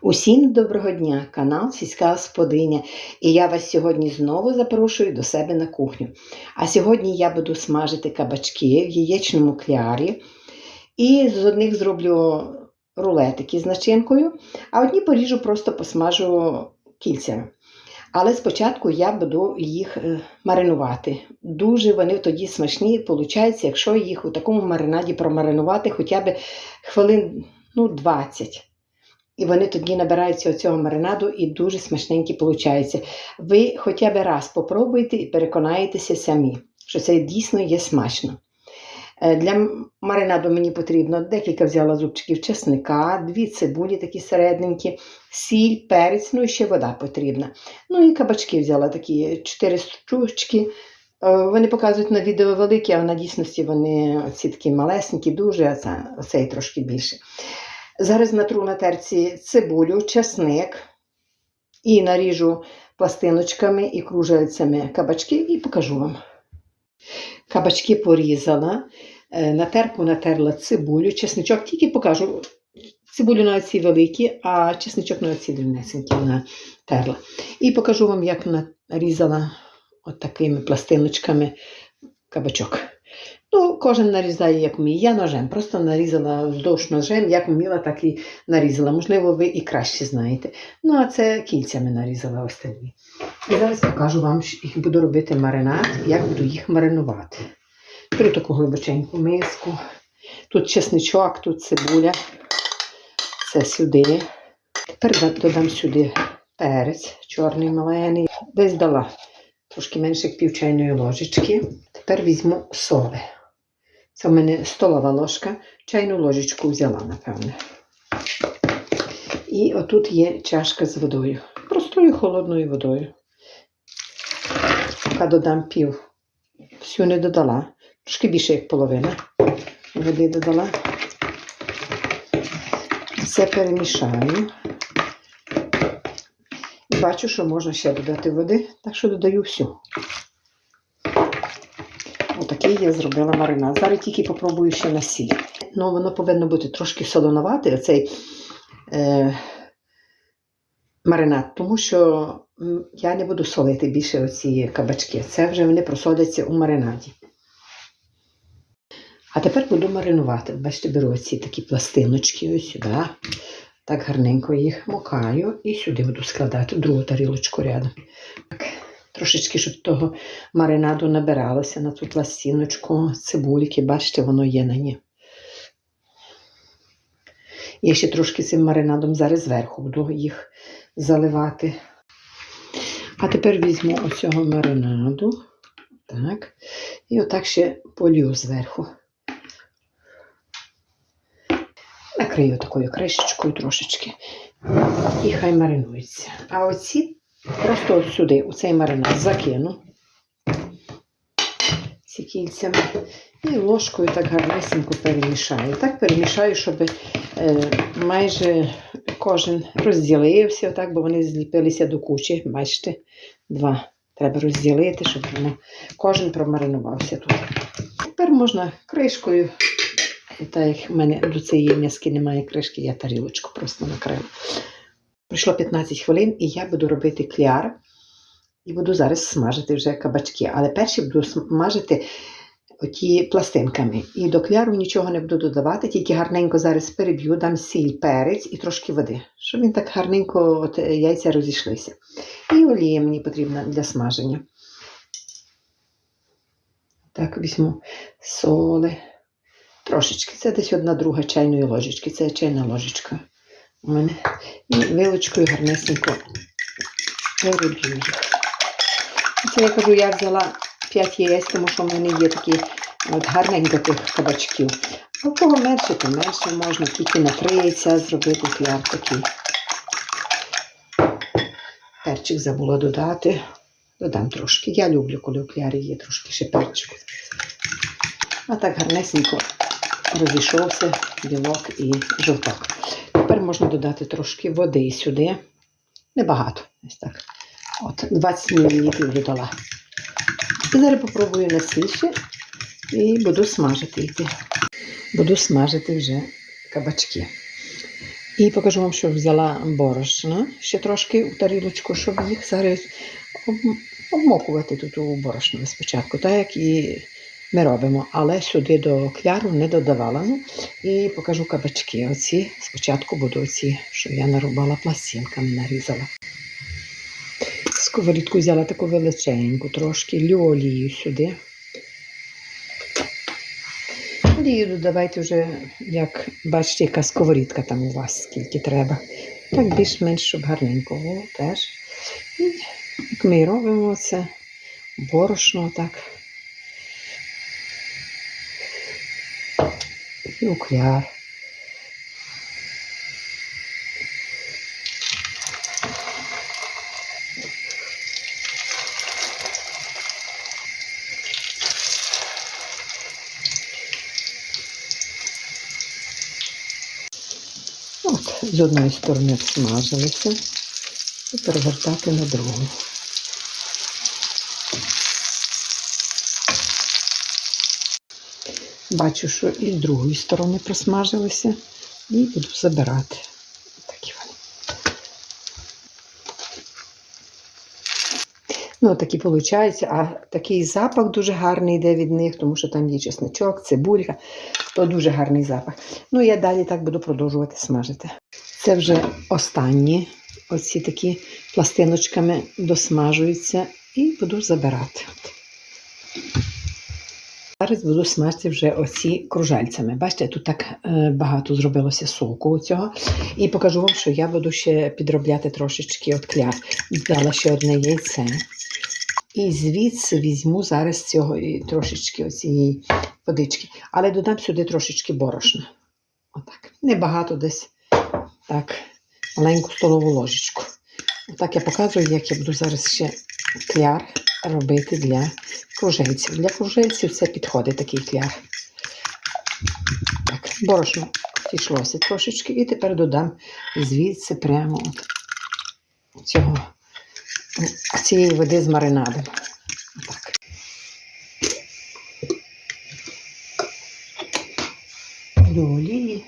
Усім доброго дня, канал Сільська Господиня. І я вас сьогодні знову запрошую до себе на кухню. А сьогодні я буду смажити кабачки в яєчному клярі. І з одних зроблю рулетики з начинкою, а одні поріжу, просто посмажу кільцями. Але спочатку я буду їх е, маринувати. Дуже вони тоді смачні, виходить, якщо їх у такому маринаді промаринувати хоча б хвилин ну, 20. І вони тоді набираються цього маринаду і дуже смачненькі виходять. Ви хоча б раз попробуйте і переконаєтеся самі, що це дійсно є смачно. Е, Для маринаду мені потрібно декілька взяла зубчиків чесника, дві цибулі такі середненькі, сіль, перець, ну і ще вода потрібна. Ну і кабачки взяла такі 4 штучки. Е, Вони показують на відео великі, а на дійсності вони ці такі малесенькі, дуже, а це, оцей трошки більше. Зараз натру на терці цибулю, чесник і наріжу пластиночками і кружельцями кабачки і покажу вам. Кабачки порізала, е, на терку натерла цибулю, чесничок тільки покажу. Цибулю на оці великі, а чесничок на оці дрібнесенькі натерла. І покажу вам, як нарізала от такими пластиночками кабачок. Ну, кожен нарізає, як вміє. Я ножем, просто нарізала вздовж ножем, як вміла, так і нарізала. Можливо, ви і краще знаєте. Ну, а це кільцями нарізала остальні. І зараз покажу вам, їх буду робити маринад, як буду їх маринувати. Беру таку глибоченьку миску. Тут чесничок, тут цибуля. Це сюди. Тепер додам сюди перець, чорний малений. Десь дала трошки менше як пів чайної ложечки. Тепер візьму соли. Це в мене столова ложка, чайну ложечку взяла, напевне. І отут є чашка з водою. Простою холодною водою. Поки додам пів. Всю не додала. Трошки більше, як половина. Води додала. Все перемішаю. І бачу, що можна ще додати води, так що додаю всю. Отакий я зробила маринад. Зараз тільки попробую ще на сіль. Ну, воно повинно бути трошки солонувати, оцей е, маринад, тому що я не буду солити більше оці кабачки. Це вже вони просоляться у маринаді. А тепер буду маринувати. Бачите, беру оці такі пластиночки ось сюди. Так гарненько їх мокаю і сюди буду складати другу тарілочку рядом. Так, трошечки, щоб того маринаду набиралося на ту пластиночку, цибульки, бачите, воно є на ній. Я ще трошки цим маринадом зараз зверху буду їх заливати. А тепер візьму оцього маринаду. Так. І отак ще полью зверху. Накрию такою кришечкою трошечки. І хай маринується. А оці просто от сюди, у цей маринад, закину ці кільцями. І ложкою так гарнесенько перемішаю. Так перемішаю, щоб е, майже кожен розділився, так, бо вони зліпилися до кучі. Бачите, два. Треба розділити, щоб воно кожен промаринувався тут. Тепер можна кришкою. Так як в мене до цієї м'язки немає кришки, я тарілочку просто накрила. Пройшло 15 хвилин, і я буду робити кляр. І буду зараз смажити вже кабачки. Але перші буду смажити оті пластинками. І до кляру нічого не буду додавати, тільки гарненько зараз переб'ю, дам сіль, перець і трошки води, щоб він так гарненько от, е, яйця розійшлися. І олія мені потрібна для смаження. Так, візьму соли. Трошечки. Це десь одна друга чайної ложечки. Це чайна ложечка у мене. І вилочкою гарнесенько переб'ю їх. Це я кажу, я взяла 5 яєць, тому що в мене є такі от гарненько тих кабачків. А в кого менше, то менше можна, тільки на три яйця зробити кляр такий. Перчик забула додати. Додам трошки. Я люблю, коли у клярі є трошки ще перчику. А так гарнесенько розійшовся білок і жовток. Тепер можна додати трошки води сюди. Небагато. Ось так. От 20 мл додала. І зараз попробую на сільше і буду смажити йти. Буду смажити вже кабачки. І покажу вам, що взяла борошно ще трошки у тарілочку, щоб їх зараз обмокувати тут у борошно спочатку, так як і ми робимо. Але сюди до кляру не додавала. І покажу кабачки. Оці спочатку буду оці, що я нарубала пластинками, нарізала. Сковорідку взяла таку величеньку, трошки лю олію сюди. Олію додавайте вже, як бачите, яка сковорідка там у вас, скільки треба. Так більш-менш, щоб гарненько було теж. І як ми робимо це, борошно так. І укляр. От, з одної сторони смажилися і перевертати на другу. Бачу, що і з другої сторони просмажилися, і буду забирати. Такі вони. Ну, такі виходить, а такий запах дуже гарний йде від них, тому що там є чесничок, цибулька, то дуже гарний запах. Ну, я далі так буду продовжувати смажити. Це вже останні оці такі пластиночками досмажуються і буду забирати. Зараз буду смажити вже оці кружальцями. Бачите, тут так е, багато зробилося соку цього. І покажу вам, що я буду ще підробляти трошечки от кляр. Дала ще одне яйце. І звідси візьму зараз цього трошечки оцієї водички. Але додам сюди трошечки борошна. Отак. Небагато десь так, маленьку столову ложечку. Отак я показую, як я буду зараз ще кляр робити для кружельців. Для кружельців це підходить такий кляр. Так, борошно пішлося трошечки, і тепер додам звідси прямо от цього, цієї води з маринадом. Отак. До олії.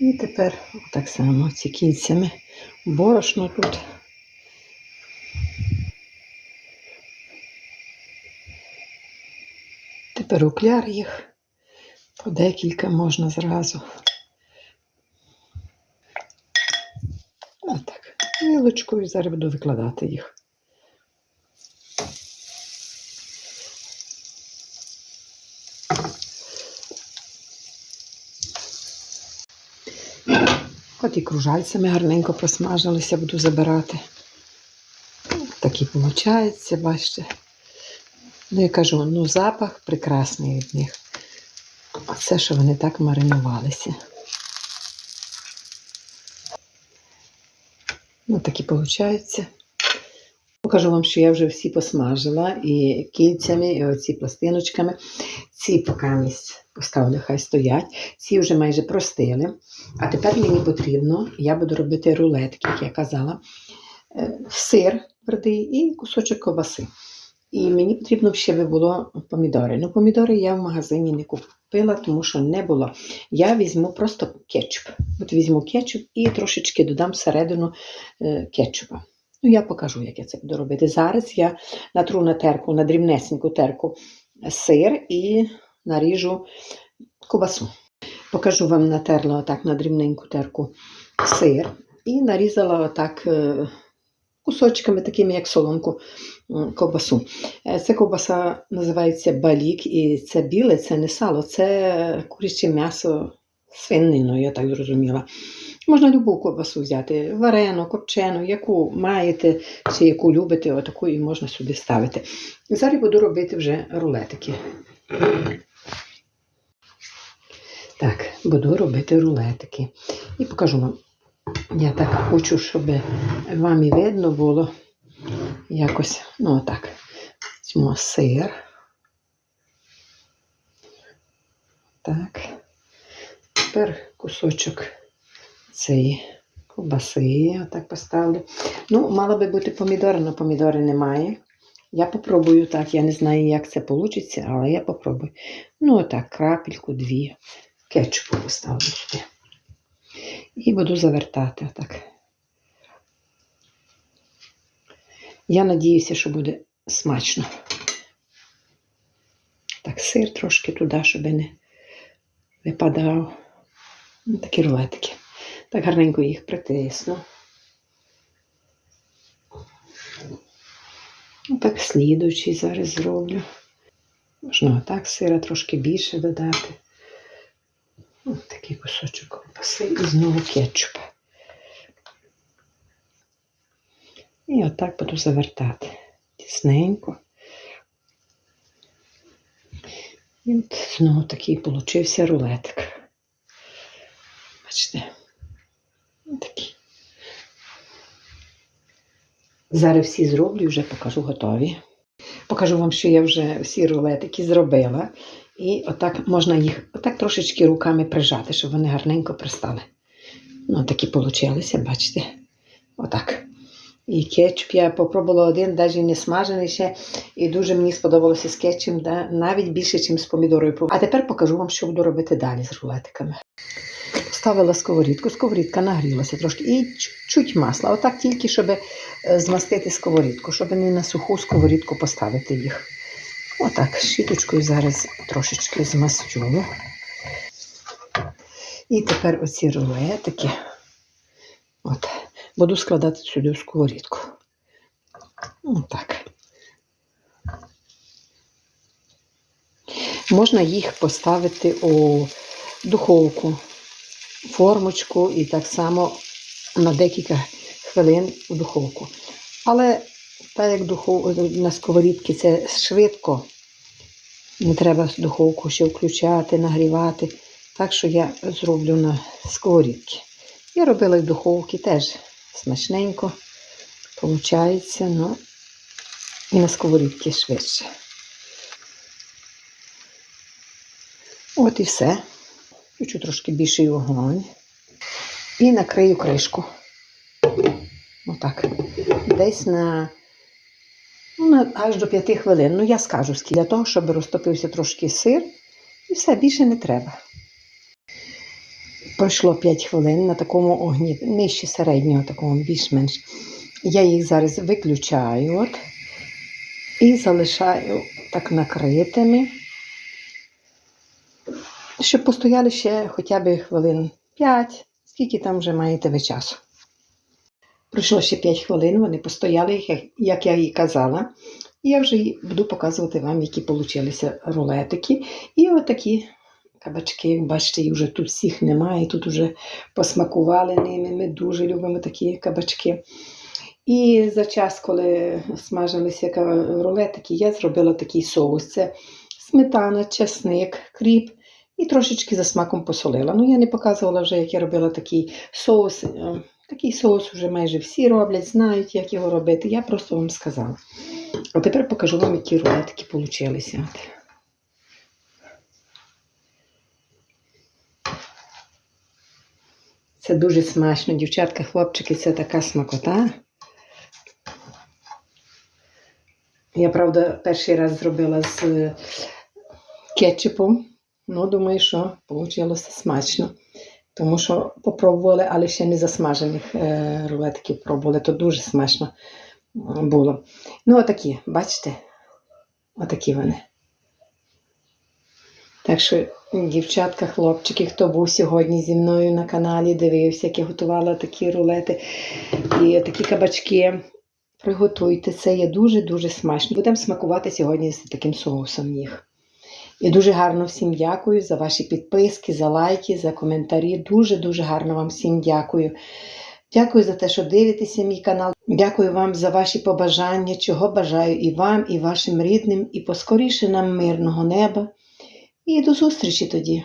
І тепер так само ці кільцями борошно тут. Тепер у кляр їх по декілька можна зразу. Отак. Вилочкою зараз буду викладати їх. От і кружальцями гарненько просмажилися, буду забирати. Такі виходить, бачите. Ну, я кажу, ну запах прекрасний від них. Оце, що вони так маринувалися. Ну, такі виходить. Покажу вам, що я вже всі посмажила і кільцями, і оці пластиночками. Ці поки місць поставлю, хай стоять. Ці вже майже простили. А тепер мені потрібно, я буду робити рулетки, як я казала, е, сир твердий і кусочок ковбаси. І мені потрібно ще би було помідори. Ну, помідори я в магазині не купила, тому що не було. Я візьму просто кетчуп. От візьму кетчуп і трошечки додам всередину е, кетчупа. Ну, я покажу, як я це буду робити. Зараз я натру на терку, на дрібнесеньку терку сир і наріжу ковбасу. Покажу вам, натерла отак на дрібненьку терку сир і нарізала отак е, кусочками, такими як соломку ковбасу. Е, Це ковбаса називається балік, і це біле, це не сало, це куряче м'ясо з свининою, я так зрозуміла. Можна любу ковбасу взяти, варену, копчену, яку маєте чи яку любите, отаку і можна сюди ставити. Зараз буду робити вже рулетики. Так, буду робити рулетики. І покажу вам. Я так хочу, щоб вам і видно було якось, ну отак. Візьму сир. Так. Тепер кусочок цієї ковбаси, отак поставлю. Ну, мало би бути помідори, але помідори немає. Я попробую так, я не знаю, як це вийде, але я попробую. Ну, отак, крапельку, дві. Кетчупу поставлю сюди. І буду завертати отак. Я надіюся, що буде смачно. Так, сир трошки туди, щоб не випадав. Ну, Такі рулетики. Так гарненько їх притисну. Ну, Так слідуючий зараз зроблю. Можна отак сира трошки більше додати. Ось такий кусочок ковбаси і знову кетчуп. І отак буду завертати. Тісненько. І от знову такий получився рулетик. Бачите? Ось такий. Зараз всі зроблю і вже покажу готові. Покажу вам, що я вже всі рулетики зробила. І отак можна їх отак трошечки руками прижати, щоб вони гарненько пристали. Ну, такі получилися, бачите? Отак. І кетчуп я попробувала один, навіть не смажений ще. І дуже мені сподобалося з кетчупом, да, навіть більше, ніж з помідорою. А тепер покажу вам, що буду робити далі з рулетиками. Поставила сковорідку, сковорідка нагрілася трошки і чуть-чуть масла. Отак тільки, щоб е, змастити сковорідку, щоб не на суху сковорідку поставити їх. Отак, щіточкою зараз трошечки змастю. І тепер оці рулетики от, буду складати сюди в сковорідку. Отак. Можна їх поставити у духовку, формочку і так само на декілька хвилин у духовку. Але так як духов... на сковорідці це швидко, не треба духовку ще включати, нагрівати. Так що я зроблю на сковорідці. Я робила і в духовці теж смачненько. Получається, ну і на сковорідці швидше. От і все. Включу трошки більший вогонь. І накрию кришку. Отак. Десь на, аж до 5 хвилин. Ну, я скажу скільки, для того, щоб розтопився трошки сир. І все, більше не треба. Пройшло 5 хвилин на такому огні, нижче середнього, такому більш-менш. Я їх зараз виключаю от, і залишаю так накритими, щоб постояли ще хоча б хвилин 5, скільки там вже маєте ви часу. Пройшло ще 5 хвилин, вони постояли, як- я і казала. І я вже буду показувати вам, які получилися рулетики. І отакі кабачки, як бачите, їх вже тут всіх немає, тут вже посмакували ними. Ми дуже любимо такі кабачки. І за час, коли смажилися рулетики, я зробила такий соус. Це сметана, чесник, кріп і трошечки за смаком посолила. Ну, я не показувала вже, як я робила такий соус. Такий соус вже майже всі роблять, знають, як його робити. Я просто вам сказала. А тепер покажу вам, які получилися. От. Це дуже смачно, дівчатка, хлопчики, це така смакота. Я, правда, перший раз зробила з е, кетчупом. Ну, думаю, що вийшло смачно. Тому що попробували, але ще не засмажених е, рулетиків пробували, то дуже смачно було. Ну, отакі, бачите? Отакі вони. Так що, дівчатка, хлопчики, хто був сьогодні зі мною на каналі, дивився, як я готувала такі рулети і такі кабачки. Приготуйте це, є дуже-дуже смачно. Будемо смакувати сьогодні з таким соусом їх. І дуже гарно всім дякую за ваші підписки, за лайки, за коментарі. Дуже-дуже гарно вам всім дякую. Дякую за те, що дивитеся мій канал. Дякую вам за ваші побажання, чого бажаю і вам, і вашим рідним, і поскоріше нам мирного неба. І до зустрічі тоді!